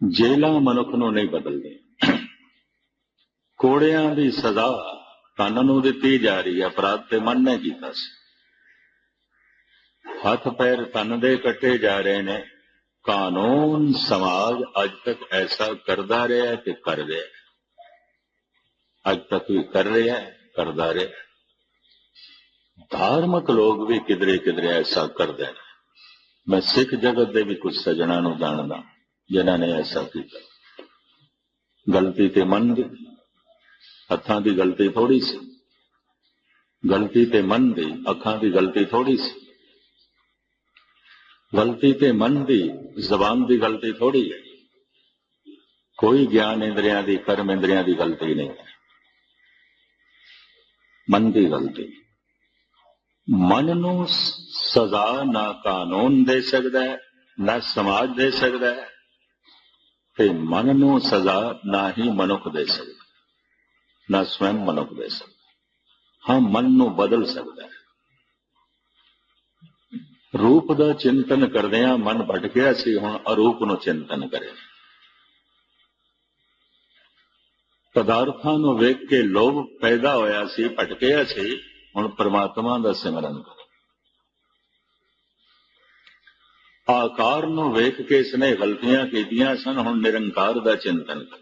ਜੇਲਾਂ ਮਨੁੱਖ ਨੂੰ ਨਹੀਂ ਬਦਲਦੀਆਂ। ਕੋੜਿਆਂ ਦੀ ਸਜ਼ਾ ਤਨ ਨੂੰ ਦਿੱਤੀ ਜਾ ਰਹੀ ਹੈ, ਅਪਰਾਧ ਤੇ ਮਨ ਨੇ ਕੀਤਾ ਸੀ। ਹੱਥ ਪੈਰ ਤਨ ਦੇ ਕੱਟੇ ਜਾ ਰਹੇ ਨੇ। ਕਾਨੂੰਨ ਸਮਾਜ ਅੱਜ ਤੱਕ ਐਸਾ ਕਰਦਾ ਰਿਹਾ ਤੇ ਕਰ ਰਿਹਾ ਅੱਜ ਤੱਕ ਵੀ ਕਰ ਰਿਹਾ ਕਰਦਾ ਰਿਹਾ ਧਾਰਮਿਕ ਲੋਕ ਵੀ ਕਿਧਰੇ ਕਿਧਰੇ ਐਸਾ ਕਰਦੇ ਨੇ। ਮੈਂ ਸਿੱਖ ਜਗਤ ਦੇ ਵੀ ਕੁਝ ਸਜਣਾ ਨੂੰ ਜਾਣਦਾ। ਜਿਨ੍ਹਾਂ ਨੇ ਐਸਾ ਕੀਤਾ। ਗਲਤੀ ਤੇ ਮਨ ਦੀ ਹੱਥਾਂ ਦੀ ਗਲਤੀ ਥੋੜੀ ਸੀ। ਗਲਤੀ ਤੇ ਮਨ ਦੀ ਅੱਖਾਂ ਦੀ ਗਲਤੀ ਥੋੜੀ ਸੀ। ਗਲਤੀ ਤੇ ਮਨ ਦੀ ਜ਼ਬਾਨ ਦੀ ਗਲਤੀ ਥੋੜੀ ਹੈ। ਕੋਈ ਗਿਆਨ ਇੰਦਰੀਆਂ ਦੀ, ਕਰਮ ਇੰਦਰੀਆਂ ਦੀ ਗਲਤੀ ਨਹੀਂ ਹੈ। ਮਨ ਦੀ ਗਲਤੀ। ਮਨ ਨੂੰ ਸਜ਼ਾ ਨਾ ਕਾਨੂੰਨ ਦੇ ਸਕਦਾ ਹੈ, ਨਾ ਸਮਾਜ ਦੇ ਸਕਦਾ ਹੈ। ਤੇ ਮਨ ਨੂੰ ਸਜ਼ਾ ਨਾ ਹੀ ਮਨੁੱਖ ਦੇ ਸਕਦਾ, ਨਾ ਸਵੈਮ ਮਨੁੱਖ ਦੇ ਸਕਦਾ। ਹਾਂ, ਮਨ ਨੂੰ ਬਦਲ ਸਕਦਾ ਹੈ। ਰੂਪ ਦਾ ਚਿੰਤਨ ਕਰਦਿਆਂ ਮਨ ਭਟਕਿਆ ਸੀ, ਹੁਣ ਅਰੂਪ ਨੂੰ ਚਿੰਤਨ ਕਰੇ। ਪਦਾਰਥਾਂ ਨੂੰ ਵੇਖ ਕੇ ਲੋਭ ਪੈਦਾ ਹੋਇਆ ਸੀ, ਭਟਕਿਆ ਸੀ, ਹੁਣ ਪ੍ਰਮਾਤਮਾ ਦਾ ਸਿਮਰਨ ਕਰੇ। ਆਕਾਰ ਨੂੰ ਵੇਖ ਕੇ ਇਸਨੇ ਗਲਤੀਆਂ ਕੀਤੀਆਂ ਸਨ, ਹੁਣ ਨਿਰੰਕਾਰ ਦਾ ਚਿੰਤਨ ਕਰ।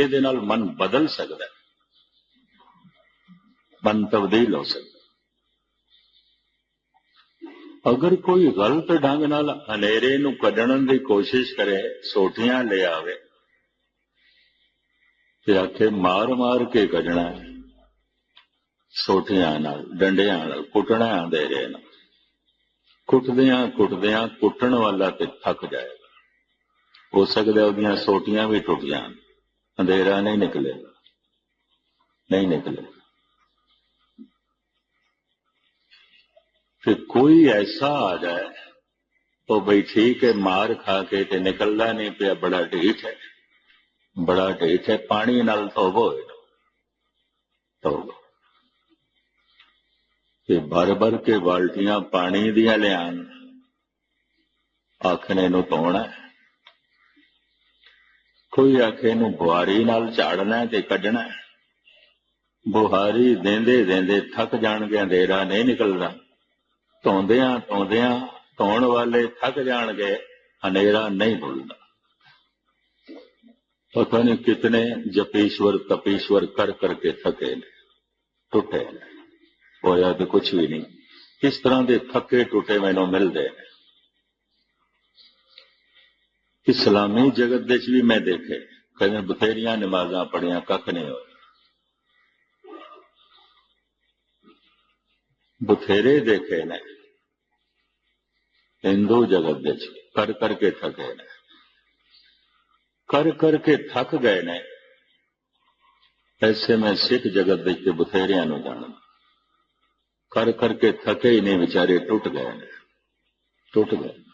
ਇਹਦੇ ਨਾਲ ਮਨ ਬਦਲ ਸਕਦਾ ਹੈ। ਮਨ ਤਬਦੀਲ ਹੋ ਸਕਦਾ ਅਗਰ ਕੋਈ ਗਲਤ ਢੰਗ ਨਾਲ ਹਨੇਰੇ ਨੂੰ ਕੱਢਣ ਦੀ ਕੋਸ਼ਿਸ਼ ਕਰੇ ਸੋਟੀਆਂ ਲੈ ਆਵੇ, ਤੇ ਆਖੇ ਮਾਰ ਮਾਰ ਕੇ ਕੱਢਣਾ ਹੈ। ਸੋਟੀਆਂ ਨਾਲ, ਡੰਡਿਆਂ ਨਾਲ, ਕੁੱਟਣਾ ਅੰਧੇਰੇ ਨਾਲ। ਕੁੱਟਦਿਆਂ ਕੁੱਟਦਿਆਂ ਕੁੱਟਣ ਵਾਲਾ ਤੇ ਥੱਕ ਜਾਏਗਾ। ਹੋ ਸਕਦਾ ਉਹਦੀਆਂ ਸੋਟੀਆਂ ਵੀ ਟੁੱਟ ਜਾਣ, ਅੰਧੇਰਾ ਨਹੀਂ ਨਿਕਲੇਗਾ। ਨਹੀਂ ਨਿਕਲੇਗਾ। ਫਿਰ ਕੋਈ ਐਸਾ ਆ ਜਾਏ, ਉਹ ਬਈ ਠੀਕ ਹੈ, ਮਾਰ ਖਾ ਕੇ ਤੇ ਨਿਕਲਦਾ ਨਹੀਂ ਪਿਆ, ਬੜਾ ਢੀਠ ਹੈ। ਬੜਾ ਢੀਠ ਹੈ, ਪਾਣੀ ਨਾਲ ਧੋਵੋ ਧੋਵੋ। ਤੇ ਭਰ ਭਰ ਕੇ ਬਾਲਟੀਆਂ ਪਾਣੀ ਦੀਆਂ ਲਿਆਣ। ਆਖਣੇ ਨੂੰ ਧੋਣਾ ਕੋਈ ਆਖੇ ਨੂੰ ਬੁਹਾਰੀ ਨਾਲ ਝਾੜਨਾ ਤੇ ਕੱਢਣਾ ਬੁਹਾਰੀ ਦੇਂਦੇ ਦੇਂਦੇ ਥੱਕ ਜਾਣਗੇ ਅੰਧੇਰਾ ਨਹੀਂ ਨਿਕਲਦਾ ਧੋਂਦਿਆਂ ਧੋਂਦਿਆਂ ਧੋਣ ਵਾਲੇ ਥੱਕ ਜਾਣਗੇ, ਹਨੇਰਾ ਨਹੀਂ ਭੁੱਲਦਾ ਪਤਾ ਨਹੀਂ ਕਿਤਨੇ ਜਪੇਸ਼ਵਰ ਤਪੇਸ਼ਵਰ ਕਰ ਕਰਕੇ ਥਕੇ ਨੇ, ਟੁੱਟੇ ਨੇ। ਹੋਇਆ ਤੇ ਕੁਝ ਵੀ ਨਹੀਂ। ਕਿਸ ਤਰ੍ਹਾਂ ਦੇ ਥੱਕੇ ਟੁੱਟੇ ਮੈਨੂੰ ਮਿਲਦੇ ਨੇ। ਇਸਲਾਮੀ ਜਗਤ ਦੇ ਵਿੱਚ ਵੀ ਮੈਂ ਦੇਖੇ, ਕਹਿੰਦੇ ਬਥੇਰੀਆਂ ਨਮਾਜ਼ਾਂ ਪੜੀਆਂ ਕੱਖ ਨਹੀਂ ਹੋਇਆ। ਬਥੇਰੇ ਦੇਖੇ ਨੇ। ਹਿੰਦੂ ਜਗਤ ਦੇ ਵਿੱਚ ਕਰ ਕਰਕੇ ਥਕੇ ਨੇ। ਕਰ ਕਰਕੇ ਥੱਕ ਗਏ ਨੇ। ਐਸੇ ਮੈਂ ਸਿੱਖ ਜਗਤ ਦੇ ਵਿੱਚ ਬਥੇਰਿਆਂ ਨੂੰ ਜਾਣਦਾ। ਕਰ ਕਰਕੇ ਥਕੇ ਹੀ ਨਹੀਂ ਵਿਚਾਰੇ, ਟੁੱਟ ਗਏ ਨੇ। ਟੁੱਟ ਗਏ।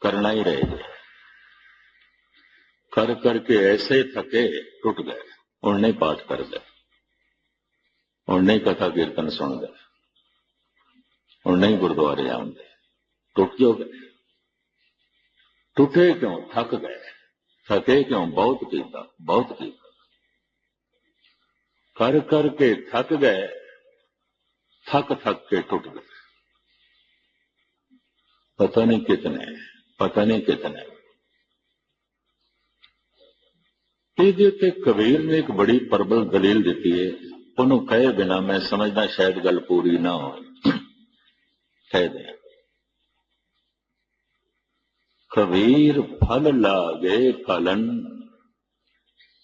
ਕਰਨਾ ਹੀ ਰਹਿ ਗਿਆ। ਕਰ ਕਰਕੇ ਐਸੇ ਥਕੇ, ਟੁੱਟ ਗਏ। ਹੁਣ ਨਹੀਂ ਪਾਠ ਕਰਦੇ। ਹੁਣ ਨਹੀਂ ਕਥਾ ਕੀਰਤਨ ਸੁਣਦੇ। ਹੁਣ ਨਹੀਂ ਗੁਰਦੁਆਰੇ ਆਉਂਦੇ। ਟੁੱਟ ਜੋ ਗਏ। ਟੁੱਟੇ ਕਿਉਂ? ਥੱਕ ਗਏ। ਥਕੇ ਕਿਉਂ? ਬਹੁਤ ਕੀਤਾ ਬਹੁਤ ਕੀਤਾ। ਕਰ ਕਰਕੇ ਥੱਕ ਗਏ ਥੱਕ ਥੱਕ ਕੇ ਟੁੱਟ ਗਏ ਪਤਾ ਨਹੀਂ ਕਿਤਨੇ, ਪਤਾ ਨਹੀਂ ਕਿਤਨੇ। ਇਹਦੇ ਉੱਤੇ ਕਬੀਰ ਨੇ ਇੱਕ ਬੜੀ ਪ੍ਰਬਲ ਦਲੀਲ ਦਿੱਤੀ ਹੈ। ਉਹਨੂੰ ਕਹੇ ਬਿਨਾ ਮੈਂ ਸਮਝਦਾ ਸ਼ਾਇਦ ਗੱਲ ਪੂਰੀ ਨਾ ਹੋਵੇ। ਕਹਿ ਦੇ। ਕਬੀਰ ਫਲ ਲਾਗੇ ਫਲਨ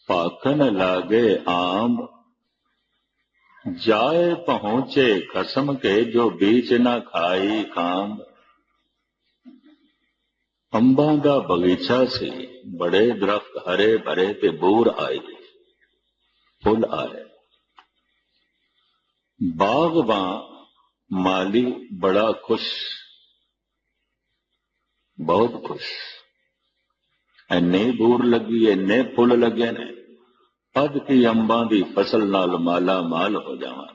ਪਾਕਨ ਲਾਗੇ ਆਮ ਜਾਏ ਪਹੁੰਚੇ ਖਸਮ ਕੇ ਜੋ ਬੀਚ ਨਾ ਖਾਈ ਕਾਮ ਅੰਬਾਂ ਦਾ ਬਗੀਚਾ ਸੀ ਬੜੇ ਦਰਖਤ ਹਰੇ ਭਰੇ ਤੇ ਬੂਰ ਆਏ ਫੁੱਲ ਆਏ ਬਾਗਬਾਨ ਮਾਲੀ ਬੜਾ ਖੁਸ਼ ਬਹੁਤ ਖੁਸ਼ ਐਨੇ ਬੂਰ ਲੱਗੀ ਐਨੇ ਫੁੱਲ ਲੱਗੇ ਨੇ ਅਦ ਕੀ ਅੰਬਾਂ ਦੀ ਫਸਲ ਨਾਲ ਮਾਲਾ ਮਾਲ ਹੋ ਜਾਵਾਂ।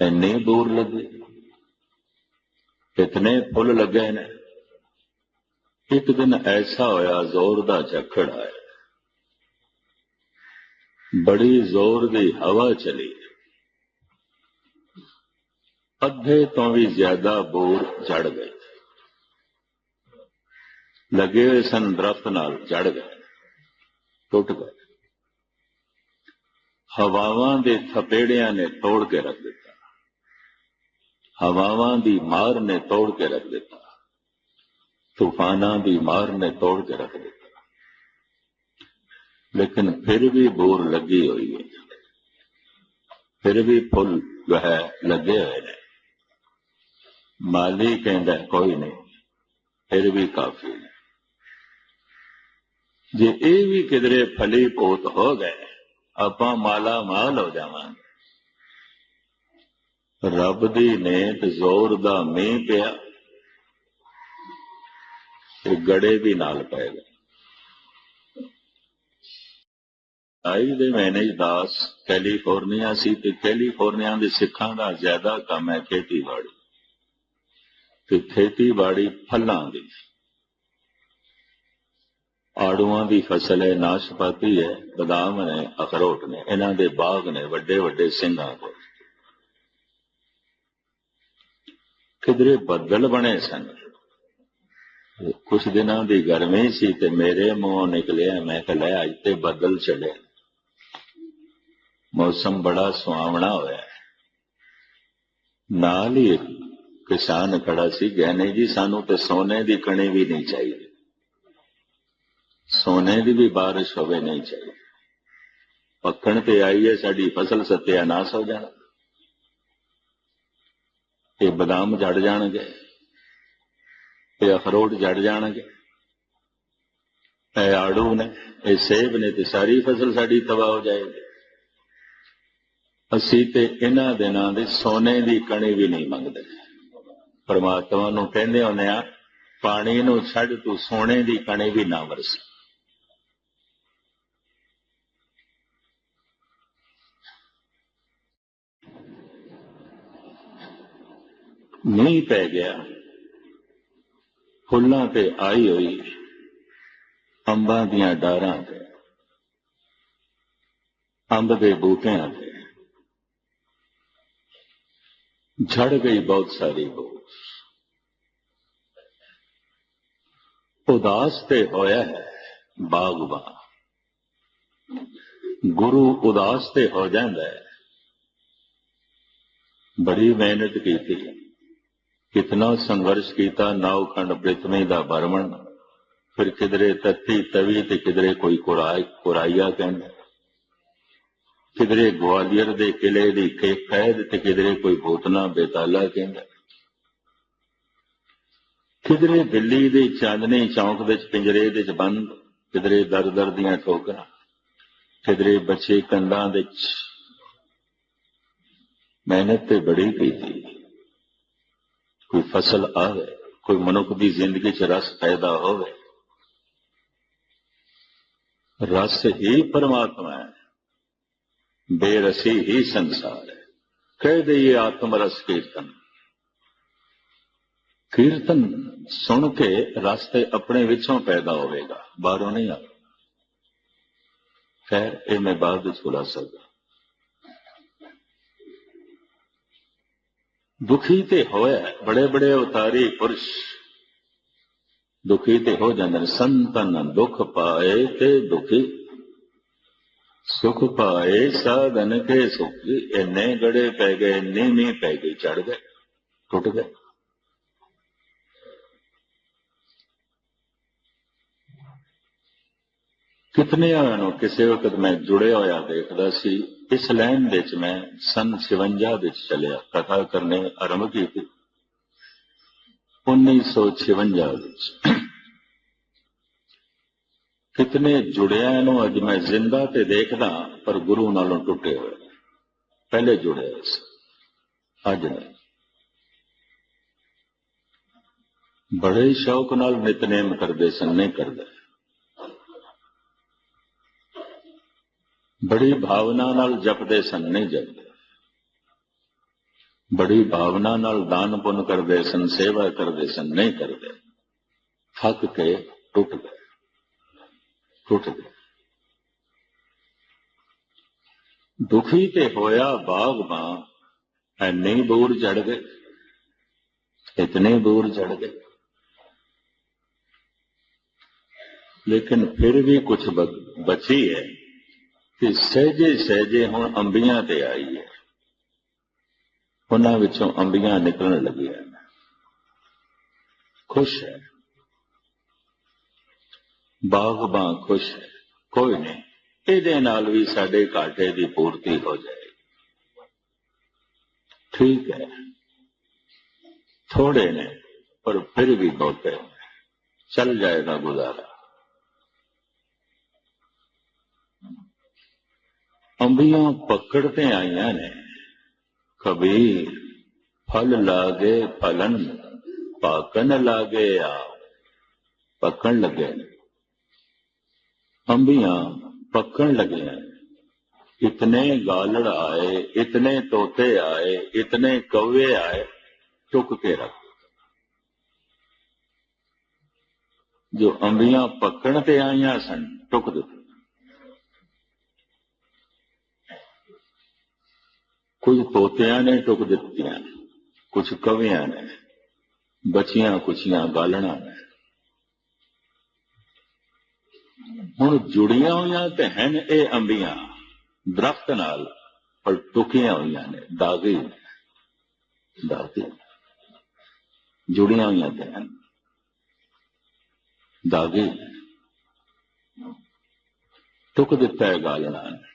ਐਨੇ ਬੂਰ ਲੱਗੇ। ਕਿਤਨੇ ਫੁੱਲ ਲੱਗੇ ਨੇ। ਇੱਕ ਦਿਨ ਐਸਾ ਹੋਇਆ, ਜ਼ੋਰ ਦਾ ਝੱਖੜ ਆਇਆ। ਬੜੀ ਜ਼ੋਰ ਦੀ ਹਵਾ ਚਲੀ। ਅੱਧੇ ਤੋਂ ਵੀ ਜ਼ਿਆਦਾ ਬੋਰ ਚੜ ਗਏ। ਲੱਗੇ ਹੋਏ ਸਨ ਦਰਖਤ ਨਾਲ ਚੜ ਗਏ। ਟੁੱਟ ਗਏ ਹਵਾਵਾਂ ਦੇ ਥਪੇੜਿਆਂ ਨੇ ਤੋੜ ਕੇ ਰੱਖ ਦਿੱਤਾ। ਹਵਾਵਾਂ ਦੀ ਮਾਰ ਨੇ ਤੋੜ ਕੇ ਰੱਖ ਦਿੱਤਾ। ਤੂਫਾਨਾਂ ਦੀ ਮਾਰ ਨੇ ਤੋੜ ਕੇ ਰੱਖ ਦਿੱਤਾ। ਲੇਕਿਨ ਫਿਰ ਵੀ ਬੋਰ ਲੱਗੀ ਹੋਈ ਹੈ। ਫਿਰ ਵੀ ਫੁੱਲ ਵਹ ਲੱਗੇ ਹੋਏ ਨੇ। ਮਾਲੀ ਕਹਿੰਦਾ ਕੋਈ ਨਹੀਂ, ਫਿਰ ਵੀ ਕਾਫੀ ਹੈ ਜੇ ਇਹ ਵੀ ਕਿਧਰੇ ਫਲੀ ਪੋਤ ਹੋ ਗਏ, ਆਪਾਂ ਮਾਲਾ ਮਾਲ ਹੋ ਜਾਵਾਂਗੇ। ਰੱਬ ਦੀ ਨੇ ਤੇ ਜ਼ੋਰ ਦਾ ਮੀਂਹ ਪਿਆ ਤੇ ਗੜੇ ਵੀ ਨਾਲ ਪੈ ਗਏ ਆਈ ਦੇ ਮੈਨੇਜ ਦਾਸ ਕੈਲੀਫੋਰਨੀਆ ਸੀ ਤੇ ਕੈਲੀਫੋਰਨੀਆ ਦੇ ਸਿੱਖਾਂ ਦਾ ਜ਼ਿਆਦਾ ਕੰਮ ਹੈ ਖੇਤੀਬਾੜੀ। ਤੇ ਖੇਤੀਬਾੜੀ ਫਲਾਂ ਦੀ। ਆੜੂਆਂ ਦੀ ਫਸਲ ਹੈ ਨਾਸ਼ਪਾਤੀ ਹੈ, ਬਦਾਮ ਨੇ, ਅਖਰੋਟ ਨੇ, ਇਹਨਾਂ ਦੇ ਬਾਗ ਨੇ ਵੱਡੇ ਵੱਡੇ ਸਿੰਘਾਂ ਕੋਲ। ਕਿਧਰੇ ਬੱਦਲ ਬਣੇ ਸਨ। ਕੁਝ ਦਿਨਾਂ ਦੀ ਗਰਮੀ ਸੀ ਤੇ ਮੇਰੇ ਮੂੰਹੋਂ ਨਿਕਲਿਆ, ਮੈਂ ਕਿਹਾ, ਲੈ ਅੱਜ ਤੇ ਬੱਦਲ ਚਲੇ। ਮੌਸਮ ਬੜਾ ਸੁਹਾਵਣਾ ਹੋਇਆ। ਨਾਲ ਹੀ ਕਿਸਾਨ ਖੜਾ ਸੀ, ਗਹਿਣੇ ਜੀ, ਸਾਨੂੰ ਤੇ ਸੋਨੇ ਦੀ ਕਣੀ ਵੀ ਨਹੀਂ ਚਾਹੀਦੀ। ਸੋਨੇ ਦੀ ਵੀ ਬਾਰਿਸ਼ ਹੋਵੇ ਨਹੀਂ ਚਾਹੀਦੀ। ਪੱਕਣ ਤੇ ਆਈ ਹੈ, ਸਾਡੀ ਫਸਲ ਸਤਿਆਨਾਸ਼ ਹੋ ਜਾਣਾ। ਇਹ ਬਦਾਮ ਜੜ ਜਾਣਗੇ ਇਹ ਅਖਰੋਟ ਜੜ ਜਾਣਗੇ। ਇਹ ਆੜੂ ਨੇ, ਇਹ ਸੇਬ ਨੇ, ਤੇ ਸਾਰੀ ਫਸਲ ਸਾਡੀ ਤਬਾਹ ਹੋ ਜਾਏਗੀ। ਅਸੀਂ ਤੇ ਇਹਨਾਂ ਦਿਨਾਂ ਦੇ ਸੋਨੇ ਦੀ ਕਣੀ ਵੀ ਨਹੀਂ ਮੰਗਦੇ। ਪਰਮਾਤਮਾ ਨੂੰ ਕਹਿੰਦੇ ਹੁੰਦੇ ਆ, ਪਾਣੀ ਨੂੰ ਛੱਡ, ਤੂੰ ਸੋਨੇ ਦੀ ਕਣੀ ਵੀ ਨਾ ਵਰਸ। ਮੀਂਹ ਪੈ ਗਿਆ। ਫੁੱਲਾਂ ਤੇ ਆਈ ਹੋਈ ਅੰਬਾਂ ਦੀਆਂ ਡਾਰਾਂ ਤੇ। ਅੰਬ ਦੇ ਬੂਟਿਆਂ ਤੇ। ਝੜ ਗਈ ਬਹੁਤ ਸਾਰੀ ਬੋਝ ਉਦਾਸ ਤੇ ਹੋਇਆ ਹੈ ਬਾਗਬਾਨ। ਗੁਰੂ ਉਦਾਸ ਤੇ ਹੋ ਜਾਂਦਾ ਹੈ। ਬੜੀ ਮਿਹਨਤ ਕੀਤੀ। ਕਿਤਨਾ ਸੰਘਰਸ਼ ਕੀਤਾ ਨਾਉਖੰਡ ਪ੍ਰਿਥਵੀ ਦਾ ਭਰਮਣ ਫਿਰ ਕਿਧਰੇ ਤੱਤੀ ਤਵੀ ਤੇ ਕਿਧਰੇ ਕੋਈ ਕੁਰਾਈ, ਕੁਰਾਈਆ ਕਹਿੰਦਾ। ਕਿਧਰੇ ਗਵਾਲੀਅਰ ਦੇ ਕਿਲੇ ਦੀ ਕੈਦ ਤੇ ਕਿਧਰੇ ਕੋਈ ਭੂਤਨਾ ਬੇਤਾਲਾ ਕਹਿੰਦਾ। ਕਿਧਰੇ ਦਿੱਲੀ ਦੇ ਚਾਂਦਨੀ ਚੌਂਕ ਵਿੱਚ ਪਿੰਜਰੇ ਦੇ ਚ ਬੰਦ, ਕਿਧਰੇ ਦਰ ਦਰ ਦੀਆਂ ਠੋਕਰਾਂ, ਕਿਧਰੇ ਬੱਚੇ ਕੰਧਾਂ ਵਿੱਚ। ਮਿਹਨਤ ਤੇ ਬੜੀ ਕੀਤੀ। ਕੋਈ ਫਸਲ ਆਵੇ, ਕੋਈ ਮਨੁੱਖ ਦੀ ਜ਼ਿੰਦਗੀ 'ਚ ਰਸ ਪੈਦਾ ਹੋਵੇ। ਰਸ ਹੀ ਪਰਮਾਤਮਾ ਹੈ। ਬੇਰਸੀ ਹੀ ਸੰਸਾਰ ਹੈ। ਕਹਿ ਦਈਏ ਆਤਮ ਰਸ ਕੀਰਤਨ। ਕੀਰਤਨ ਸੁਣ ਕੇ ਰਸ ਤੇ ਆਪਣੇ ਵਿੱਚੋਂ ਪੈਦਾ ਹੋਵੇਗਾ, ਬਾਹਰੋਂ ਨਹੀਂ ਆ ਖੈਰ, ਇਹ ਮੈਂ ਬਾਅਦ ਵਿੱਚ ਬੁਲਾ ਸਕਦਾ ਦੁਖੀ ਤੇ ਹੋਇਆ ਬੜੇ ਬੜੇ ਅਵਤਾਰੀ ਪੁਰਸ਼। ਦੁਖੀ ਤੇ ਹੋ ਜਾਂਦੇ ਨੇ ਸੰਤਨ, ਦੁੱਖ ਪਾਏ ਤੇ ਦੁਖੀ। ਸੁਖ ਪਾਏ ਸਾਧਨ ਕੇ ਸੁਖੀ, ਇੰਨੇ ਗੜੇ ਪੈ ਗਏ ਨੀਵੀਂ ਪੈ ਗਈ ਚੜ ਗਏ, ਟੁੱਟ ਗਏ। ਕਿਤਨਿਆਂ ਨੂੰ ਕਿਸੇ ਵਕਤ ਮੈਂ ਜੁੜਿਆ ਹੋਇਆ ਦੇਖਦਾ ਸੀ ਇਸ ਲਾਈਨ ਵਿੱਚ ਮੈਂ ਸਨ 56 ਵਿੱਚ ਚੱਲਿਆ, ਕਥਾ ਕਰਨੇ ਆਰੰਭ ਕੀਤੀ। 1956 ਵਿੱਚ। ਕਿਤਨੇ ਜੁੜਿਆ ਨੂੰ ਅੱਜ ਮੈਂ ਜ਼ਿੰਦਾ ਤੇ ਦੇਖਦਾ, ਪਰ ਗੁਰੂ ਨਾਲੋਂ ਟੁੱਟੇ ਹੋਏ। ਪਹਿਲੇ ਜੁੜੇ ਹੋਏ ਸੀ ਅੱਜ ਬੜੇ ਸ਼ੌਕ ਨਾਲ ਨਿਤਨੇਮ ਕਰਦੇ ਸਨ ਨਹੀਂ ਕਰਦੇ। ਬੜੀ ਭਾਵਨਾ ਨਾਲ ਜਪਦੇ ਸਨ, ਨਹੀਂ ਜਪਦੇ ਬੜੀ ਭਾਵਨਾ ਨਾਲ ਦਾਨ ਪੁੰਨ ਕਰਦੇ ਸਨ, ਸੇਵਾ ਕਰਦੇ ਸਨ, ਨਹੀਂ ਕਰਦੇ। ਥੱਕ ਕੇ ਟੁੱਟ ਗਏ। ਟੁੱਟ ਗਏ। ਦੁਖੀ ਤੇ ਹੋਇਆ ਬਾਗਬਾਨ, ਐਨੇ ਦੂਰ ਚੜ ਗਏ। ਇਤਨੇ ਦੂਰ ਚੜ ਗਏ। ਲੇਕਿਨ ਫਿਰ ਵੀ ਕੁਝ ਬਚੀ ਹੈ। ਕਿ ਸਹਜੇ ਸਹਜੇ ਹੁਣ ਅੰਬੀਆਂ ਤੇ ਆਈ ਹੈ। ਉਹਨਾਂ ਵਿੱਚੋਂ ਅੰਬੀਆਂ ਨਿਕਲਣ ਲੱਗੀਆਂ ਖੁਸ਼ ਹੈ। ਬਾਗਬਾਂ ਖੁਸ਼ ਹੈ। ਕੋਈ ਨਹੀਂ, ਇਹਦੇ ਨਾਲ ਵੀ ਸਾਡੇ ਘਾਟੇ ਦੀ ਪੂਰਤੀ ਹੋ ਜਾਏਗੀ। ਠੀਕ ਹੈ। ਥੋੜੇ ਨੇ, ਪਰ ਫਿਰ ਵੀ ਬਹੁਤੇ ਚੱਲ ਜਾਏਗਾ ਗੁਜ਼ਾਰਾ। अंबिया पकड़ते आईया ने कबीर फल लागे फलन पाकन लागे आ पकड़ लगे अंबिया पकड़ लगे हैं इतने गालड़ आए इतने तोते आए इतने कौवे आए चुक के रख जो अंबिया पकड़ते आईया सन टुक दो ਕੁਝ ਤੋਤਿਆਂ ਨੇ ਟੁਕ ਦਿੱਤੀਆਂ ਕੁਝ ਕਵਿਆਂ ਨੇ, ਬਚੀਆਂ ਕੁਛੀਆਂ ਗਾਲਣਾ ਨੇ। ਹੁਣ ਜੁੜੀਆਂ ਹੋਈਆਂ ਤੇ ਹਨ ਇਹ ਅੰਬੀਆਂ, ਦਰਖਤ ਨਾਲ, ਪਰ ਟੁਕੀਆਂ ਹੋਈਆਂ ਨੇ, ਦਾਗੀ ਦਾਗੇ ਜੁੜੀਆਂ ਹੋਈਆਂ ਤੇ ਹਨ, ਦਾਗੀ ਟੁਕ ਦਿੱਤਾ ਹੈ ਗਾਲਣਾ ਨੇ।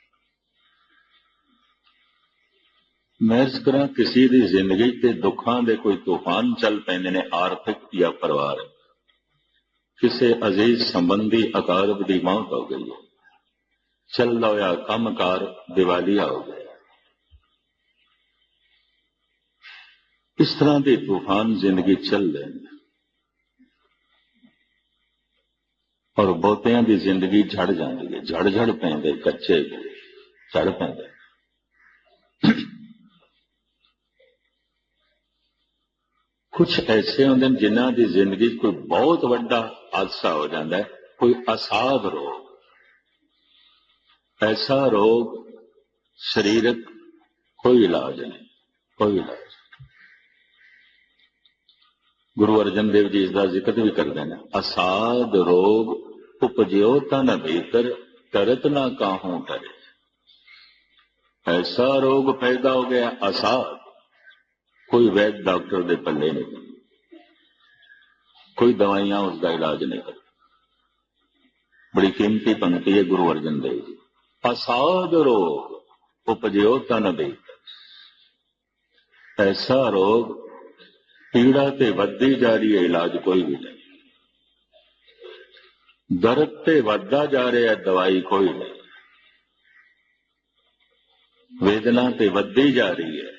ਮੈਂ ਇਸ ਕਰਾਂ ਕਿਸੇ ਦੀ ਜ਼ਿੰਦਗੀ ਤੇ ਦੁੱਖਾਂ ਦੇ ਕੋਈ ਤੂਫਾਨ ਚੱਲ ਪੈਂਦੇ ਨੇ ਆਰਥਿਕ ਜਾਂ ਪਰਿਵਾਰ ਕਿਸੇ ਅਜ਼ੀਜ਼ ਸੰਬੰਧੀ ਅਕਾਰਬ ਦੀ ਮੌਤ ਹੋ ਗਈ ਹੈ ਚੱਲਦਾ ਹੋਇਆ ਕੰਮਕਾਰ ਦਿਵਾਲੀਆ ਹੋ ਗਿਆ ਇਸ ਤਰ੍ਹਾਂ ਦੇ ਤੂਫਾਨ ਜ਼ਿੰਦਗੀ ਚੱਲਦੇ ਨੇ ਔਰ ਬਹੁਤਿਆਂ ਦੀ ਜ਼ਿੰਦਗੀ ਝੜ ਜਾਂਦੀ ਹੈ ਝੜ ਝੜ ਪੈਂਦੇ ਕੱਚੇ ਝੜ ਪੈਂਦੇ ਕੁਝ ਐਸੇ ਹੁੰਦੇ ਨੇ ਜਿਨ੍ਹਾਂ ਦੀ ਜ਼ਿੰਦਗੀ ਚ ਕੋਈ ਬਹੁਤ ਵੱਡਾ ਹਾਦਸਾ ਹੋ ਜਾਂਦਾ ਹੈ, ਕੋਈ ਅਸਾਧ ਰੋਗ। ਐਸਾ ਰੋਗ ਸਰੀਰਕ ਕੋਈ ਇਲਾਜ ਨਹੀਂ, ਕੋਈ ਇਲਾਜ ਗੁਰੂ ਅਰਜਨ ਦੇਵ ਜੀ ਇਸ ਦਾ ਜ਼ਿਕਰ ਵੀ ਕਰਦੇ ਨੇ, ਅਸਾਧ ਰੋਗ ਉਪਜਿਓ ਤਨ ਭੀਤਰ ਕਰਤ ਨਾ ਕਾਹੂ ਟਰੇ ਐਸਾ ਰੋਗ ਪੈਦਾ ਹੋ ਗਿਆ ਅਸਾਧ। ਕੋਈ ਵੈਦ ਡਾਕਟਰ ਦੇ ਪੱਲੇ ਨਹੀਂ ਕੋਈ ਦਵਾਈਆਂ ਉਸ ਦਾ ਇਲਾਜ ਨਹੀਂ ਕਰਦੀ। ਬੜੀ ਕੀਮਤੀ ਪੰਕਤੀ ਹੈ ਗੁਰੂ ਅਰਜਨ ਦੇਵ ਜੀ। ਅਸਾਧ ਰੋਗ ਉਪਜਿਓ ਤਨ ਦੇ ਐਸਾ ਰੋਗ ਪੀੜਾ ਤੇ ਵੱਧਦੀ ਜਾ ਰਹੀ ਹੈ, ਇਲਾਜ ਕੋਈ ਵੀ ਨਹੀਂ। ਦਰਦ ਤੇ ਵੱਧਦਾ ਜਾ ਰਿਹਾ ਦਵਾਈ ਕੋਈ ਨਹੀਂ। ਵੇਦਨਾ ਤੇ ਵੱਧਦੀ ਜਾ ਰਹੀ ਹੈ।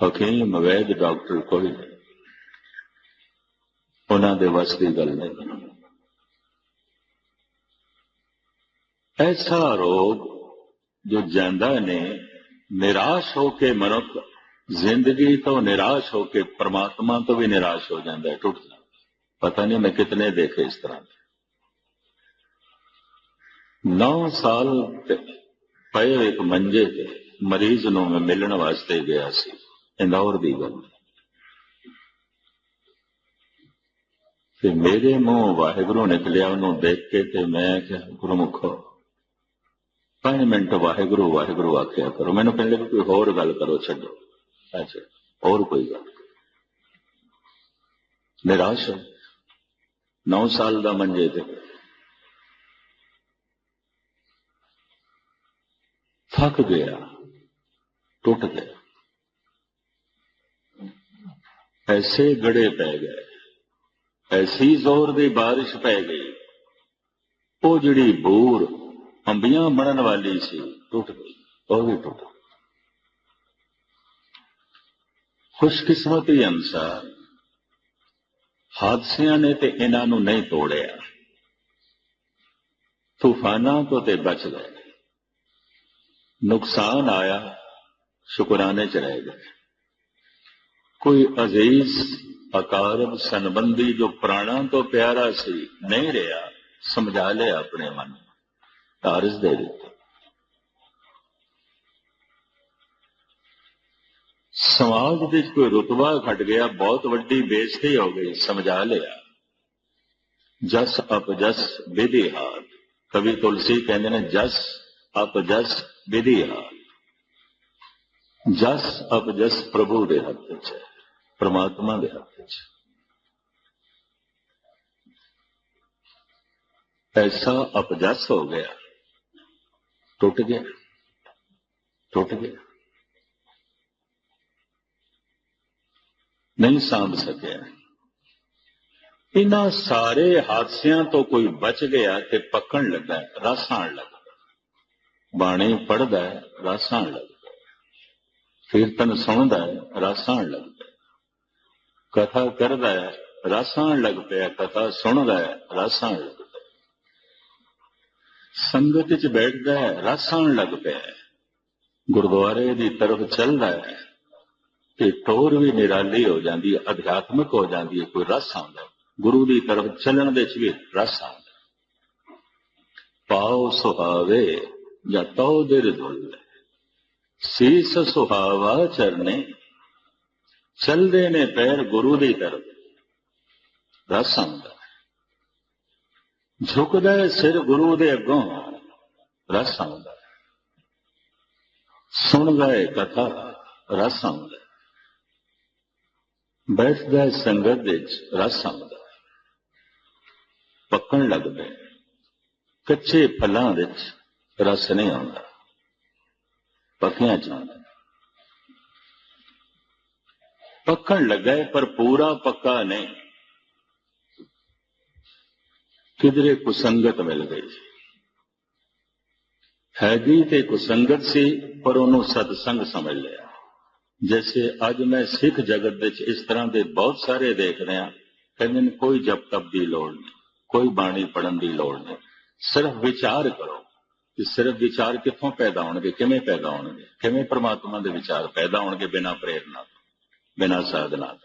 ਹਕੀਮ ਵੈਦ ਡਾਕਟਰ ਕੋਈ ਨਹੀਂ ਉਹਨਾਂ ਦੇ ਵਸ ਦੀ ਗੱਲ ਨਹੀਂ। ਐਸਾ ਰੋਗ ਜੋ ਜਾਂਦਾ ਨੇ, ਨਿਰਾਸ਼ ਹੋ ਕੇ ਮਨੁੱਖ ਜ਼ਿੰਦਗੀ ਤੋਂ ਨਿਰਾਸ਼ ਹੋ ਕੇ ਪ੍ਰਮਾਤਮਾ ਤੋਂ ਵੀ ਨਿਰਾਸ਼ ਹੋ ਜਾਂਦਾ ਹੈ, ਟੁੱਟ ਜਾਂਦਾ ਪਤਾ ਨਹੀਂ ਮੈਂ ਕਿਤਨੇ ਦੇਖੇ ਇਸ ਤਰ੍ਹਾਂ ਦੇ। 9 ਸਾਲ ਪਏ ਇੱਕ ਮੰਜੇ ਤੇ ਮਰੀਜ਼ ਨੂੰ ਮੈਂ ਮਿਲਣ ਵਾਸਤੇ ਗਿਆ ਸੀ। ਇੰਦੌਰ ਦੀ ਗੱਲ ਤੇ ਮੇਰੇ ਮੂੰਹ ਵਾਹਿਗੁਰੂ ਨਿਕਲਿਆ ਉਹਨੂੰ ਦੇਖ ਕੇ ਤੇ ਮੈਂ ਕਿਹਾ ਗੁਰਮੁਖੋ ਪੰਜ ਮਿੰਟ ਵਾਹਿਗੁਰੂ ਵਾਹਿਗੁਰੂ ਆਖਿਆ ਕਰੋ ਮੈਨੂੰ ਪਹਿਲੇ ਕੋਈ ਹੋਰ ਗੱਲ ਕਰੋ ਛੱਡੋ ਅੱਛਾ ਹੋਰ ਕੋਈ ਗੱਲ ਨਿਰਾਸ਼ 9 ਸਾਲ ਦਾ ਮੰਜੇ ਤੇ ਥੱਕ ਗਿਆ ਟੁੱਟ ਗਿਆ ਐਸੇ ਗੜੇ ਪੈ ਗਏ, ਐਸੀ ਜ਼ੋਰ ਦੀ ਬਾਰਿਸ਼ ਪੈ ਗਈ। ਉਹ ਜਿਹੜੀ ਬੂਰ ਅੰਬੀਆਂ ਬਣਨ ਵਾਲੀ ਸੀ, ਟੁੱਟ ਗਈ, ਉਹ ਵੀ ਟੁੱਟ ਖੁਸ਼ਕਿਸਮਤੀ ਅਨਸਾਰ ਹਾਦਸਿਆਂ ਨੇ ਤੇ ਇਹਨਾਂ ਨੂੰ ਨਹੀਂ ਤੋੜਿਆ। ਤੂਫਾਨਾਂ ਤੋਂ ਤੇ ਬਚ ਗਏ। ਨੁਕਸਾਨ ਆਇਆ, ਸ਼ੁਕਰਾਨੇ ਚ ਰਹਿ ਗਏ। ਕੋਈ ਅਜ਼ੀਜ਼ ਅਕਾਰਬ ਸੰਬੰਧੀ ਜੋ ਪ੍ਰਾਣਾਂ ਤੋਂ ਪਿਆਰਾ ਸੀ ਨਹੀਂ ਰਿਹਾ ਸਮਝਾ ਲਿਆ ਆਪਣੇ ਮਨ ਨੂੰ ਧਾਰਸ ਦੇ ਦਿੱਤੇ ਸਮਾਜ ਵਿੱਚ ਕੋਈ ਰੁਤਬਾ ਘਟ ਗਿਆ ਬਹੁਤ ਵੱਡੀ ਬੇਇੱਜ਼ਤੀ ਹੋ ਗਈ ਸਮਝਾ ਲਿਆ ਜਸ ਅਪਜਸ ਵਿਧੀ ਹਾਲ ਕਵੀ ਤੁਲਸੀ ਕਹਿੰਦੇ ਨੇ ਜਸ ਅਪਜਸ ਵਿਧੀ ਹਾਲ ਜਸ ਅਪਜਸ ਪ੍ਰਭੂ ਦੇ ਹੱਥ ਵਿੱਚ ਹੈ, ਪ੍ਰਮਾਤਮਾ ਦੇ ਹੱਥ ਵਿੱਚ ਐਸਾ ਅਪਜਸ ਹੋ ਗਿਆ, ਟੁੱਟ ਗਿਆ ਟੁੱਟ ਗਿਆ। ਨਹੀਂ ਸਾਂਭ ਸਕਿਆ। ਇਹਨਾਂ ਸਾਰੇ ਹਾਦਸਿਆਂ ਤੋਂ ਕੋਈ ਬਚ ਗਿਆ ਤੇ ਪੱਕਣ ਲੱਗਾ, ਰਸ ਆਣ ਲੱਗਾ। ਬਾਣੀ ਪੜਦਾ ਰਸ ਆਣ ਲੱਗਾ। ਕੀਰਤਨ ਸੁਣਦਾ ਹੈ ਰਸ ਆਣ ਪਿਆ। ਕਥਾ ਕਰਦਾ ਹੈ ਰਸ ਆਣ ਲੱਗ ਪਿਆ, ਕਥਾ ਸੁਣਦਾ ਹੈ ਰਸ ਆਣ ਲੱਗ ਪਿਆ। ਸੰਗਤ ਚ ਬੈਠਦਾ ਹੈ ਰਸ ਆਣ ਲੱਗ ਪਿਆ ਗੁਰਦੁਆਰੇ ਦੀ ਤਰਫ ਚੱਲਦਾ ਹੈ ਤੇ ਟੋਰ ਵੀ ਨਿਰਾਲੀ ਹੋ ਜਾਂਦੀ ਹੈ, ਅਧਿਆਤਮਿਕ ਹੋ ਜਾਂਦੀ ਹੈ, ਕੋਈ ਰਸ ਆਉਂਦਾ ਗੁਰੂ ਦੀ ਤਰਫ ਚੱਲਣ ਦੇ ਵਿੱਚ ਵੀ ਰਸ ਆਉਂਦਾ ਪਾਉ ਸੁਹਾਵੇ ਜਾਂ ਤਉ ਦਿਲ ਧੁੱਲ ਸੀਸ ਸੁਹਾਵਾ ਚਰਨੇ, ਚੱਲਦੇ ਨੇ ਪੈਰ ਗੁਰੂ ਦੀ ਤਰਫ ਰਸ ਆਉਂਦਾ ਝੁਕਦਾ ਹੈ ਸਿਰ ਗੁਰੂ ਦੇ ਅੱਗੋਂ ਰਸ ਆਉਂਦਾ ਸੁਣਦਾ ਹੈ ਕਥਾ ਰਸ ਆਉਂਦਾ ਬੈਠਦਾ ਹੈ ਸੰਗਤ ਵਿੱਚ ਰਸ ਆਉਂਦਾ ਪੱਕਣ ਲੱਗਦਾ ਕੱਚੇ ਫਲਾਂ ਵਿੱਚ ਰਸ ਨਹੀਂ ਆਉਂਦਾ। ਪੱਕਿਆਂ ਚ ਪੱਕਣ ਲੱਗਾ ਪਰ ਪੂਰਾ ਪੱਕਾ ਨਹੀਂ। ਕਿਧਰੇ ਕੁਸੰਗਤ ਮਿਲ ਗਈ ਹੈਗੀ ਤੇ ਕੁਸੰਗਤ ਸੀ, ਪਰ ਉਹਨੂੰ ਸਤਸੰਗ ਸਮਝ ਲਿਆ। ਜੈਸੇ ਅੱਜ ਮੈਂ ਸਿੱਖ ਜਗਤ ਵਿੱਚ ਇਸ ਤਰ੍ਹਾਂ ਦੇ ਬਹੁਤ ਸਾਰੇ ਦੇਖ ਰਿਹਾ, ਕਹਿੰਦੇ ਨੇ ਕੋਈ ਜਪ ਤਪ ਦੀ ਲੋੜ ਨਹੀਂ, ਕੋਈ ਬਾਣੀ ਪੜਨ ਦੀ ਲੋੜ ਨਹੀਂ। ਸਿਰਫ ਵਿਚਾਰ ਕਰੋ। ਕਿ ਸਿਰਫ ਵਿਚਾਰ ਕਿੱਥੋਂ ਪੈਦਾ ਹੋਣਗੇ, ਕਿਵੇਂ ਪੈਦਾ ਹੋਣਗੇ? ਕਿਵੇਂ ਪ੍ਰਮਾਤਮਾ ਦੇ ਵਿਚਾਰ ਪੈਦਾ ਹੋਣਗੇ ਬਿਨਾਂ ਪ੍ਰੇਰਣਾ ਤੋਂ, ਬਿਨਾਂ ਸਾਧਨਾ ਤੋਂ?